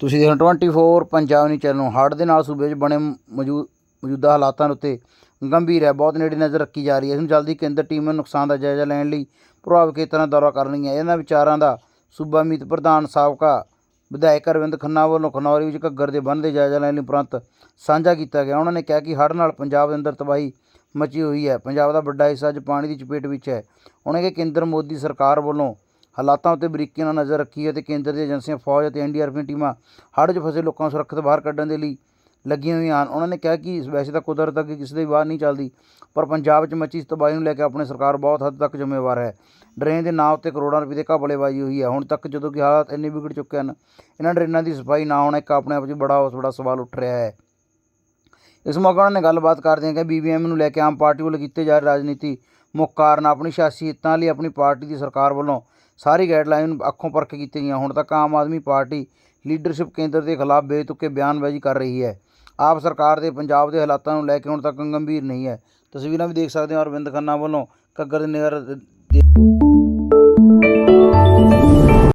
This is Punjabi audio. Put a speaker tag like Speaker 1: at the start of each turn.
Speaker 1: ਤੁਸੀਂ ਦੇਖ ਰਹੇ ਹੋ 24 ਪੰਜਾਬ ਨਿਊਜ਼ ਚੈਨਲ ਨੂੰ, ਹੜ੍ਹ ਦੇ ਨਾਲ ਸੂਬੇ 'ਚ ਬਣੇ ਮੌਜੂ, ਮੌਜੂਦਾ ਹਾਲਾਤਾਂ ਉੱਤੇ ਗੰਭੀਰ ਹੈ, ਬਹੁਤ ਨੇੜੇ ਨਜ਼ਰ ਰੱਖੀ ਜਾ ਰਹੀ ਹੈ। ਇਸ ਨੂੰ ਜਲਦੀ ਕੇਂਦਰ ਟੀਮ ਨੂੰ ਨੁਕਸਾਨ ਦਾ ਜਾਇਜ਼ਾ ਲੈਣ ਲਈ ਪ੍ਰਭਾਵਿਤ ਖੇਤਰਾਂ ਦਾ ਦੌਰਾ ਕਰਨੀ ਹੈ ਇਹਨਾਂ ਵਿਚਾਰਾਂ ਦਾ ਸੂਬਾ ਮੀਤ ਪ੍ਰਧਾਨ ਸਾਬਕਾ ਵਿਧਾਇਕ ਅਰਵਿੰਦ ਖੰਨਾ ਵੱਲੋਂ ਖਨੌਰੀ ਵਿੱਚ ਘੱਗਰ ਦੇ ਬੰਨ ਦੇ ਜਾਇਜ਼ਾ ਲੈਣ ਲਈ ਉਪਰੰਤ ਸਾਂਝਾ ਕੀਤਾ ਗਿਆ। ਉਹਨਾਂ ਨੇ ਕਿਹਾ ਕਿ ਹੜ੍ਹ ਨਾਲ ਪੰਜਾਬ ਦੇ ਅੰਦਰ ਤਬਾਹੀ ਮਚੀ ਹੋਈ ਹੈ। ਪੰਜਾਬ ਦਾ ਵੱਡਾ ਹਿੱਸਾ ਅੱਜ ਪਾਣੀ ਦੀ ਚਪੇਟ ਵਿੱਚ ਹੈ। ਉਹਨਾਂ ਕਿ ਕੇਂਦਰ ਮੋਦੀ ਸਰਕਾਰ ਵੱਲੋਂ ਹਾਲਾਤਾਂ ਉੱਤੇ ਬਰੀਕੀ ਨਾਲ ਨਜ਼ਰ ਰੱਖੀ ਹੈ ਤੇ ਕੇਂਦਰ ਦੀਆਂ ਏਜੰਸੀਆਂ ਫੌਜ ਅਤੇ ਐਨਡੀਆਰਐਫ ਦੀਆਂ ਟੀਮਾਂ ਹੜ੍ਹ 'ਚ ਫਸੇ ਲੋਕਾਂ ਨੂੰ ਸੁਰੱਖਿਅਤ ਬਾਹਰ ਕੱਢਣ ਦੇ ਲਈ ਲੱਗੀਆਂ ਹੋਈਆਂ ਹਨ। ਉਹਨਾਂ ਨੇ ਕਿਹਾ ਕਿ ਵੈਸੇ ਤਾਂ ਕੁਦਰਤ ਅੱਗੇ ਕਿਸੇ ਦੀ ਬਾਹਰ ਨਹੀਂ ਚੱਲਦੀ, ਪਰ ਪੰਜਾਬ 'ਚ ਮੱਚੀ ਇਸ ਤਬਾਹੀ ਨੂੰ ਲੈ ਕੇ ਆਪਣੀ ਸਰਕਾਰ ਬਹੁਤ ਹੱਦ ਤੱਕ ਜ਼ਿੰਮੇਵਾਰ ਹੈ। ਡਰੇਨ ਦੇ ਨਾਂ ਉੱਤੇ ਕਰੋੜਾਂ ਰੁਪਏ ਦੇ ਘਪਲੇਬਾਜ਼ੀ ਹੋਈ ਹੈ। ਹੁਣ ਤੱਕ ਜਦੋਂ ਕਿ ਹਾਲਾਤ ਇੰਨੇ ਵਿਗੜ ਚੁੱਕੇ ਹਨ, ਇਹਨਾਂ ਡਰੇਨਾਂ ਦੀ ਸਫ਼ਾਈ ਨਾ ਹੋਣਾ ਇੱਕ ਆਪਣੇ ਆਪ 'ਚ ਬੜਾ ਬੜਾ ਸਵਾਲ ਉੱਠ ਰਿਹਾ ਹੈ। ਇਸ ਮੌਕੇ ਉਹਨਾਂ ਨੇ ਗੱਲਬਾਤ ਕਰਦਿਆਂ ਕਿ ਬੀਬੀਐਮ ਨੂੰ ਲੈ ਕੇ ਆਮ ਪਾਰਟੀ ਵੱਲੋਂ ਕੀਤੇ ਜਾ ਰਹੇ ਰਾਜਨੀਤੀ ਮੁੱਖ ਕਾਰਨ ਆਪਣੀ ਸਿਆਸੀ ਹਿੱਤਾਂ ਲਈ ਆਪਣੀ ਪਾਰਟੀ ਦੀ ਸਰਕਾਰ ਵੱਲੋਂ ਸਾਰੀ ਗਾਈਡਲਾਈਨ ਅੱਖੋਂ ਪਰਖ ਕੀਤੀਆਂ ਗਈਆਂ। ਹੁਣ ਤੱਕ ਆਮ ਆਦਮੀ ਪਾਰਟੀ ਲੀਡਰਸ਼ਿਪ ਕੇਂਦਰ ਦੇ ਖਿਲਾਫ ਬੇਤੁਕੇ ਬਿਆਨਬਾਜ਼ੀ ਕਰ ਰਹੀ ਹੈ। ਆਪ ਸਰਕਾਰ ਦੇ ਪੰਜਾਬ ਦੇ ਹਾਲਾਤਾਂ ਨੂੰ ਲੈ ਕੇ ਹੁਣ ਤੱਕ ਗੰਭੀਰ ਨਹੀਂ ਹੈ। ਤਸਵੀਰਾਂ ਵੀ ਦੇਖ ਸਕਦੇ ਹੋ। ਅਰਵਿੰਦ ਖੰਨਾ ਵੱਲੋਂ ਘੱਗਰ ਦੇ ਨਗਰ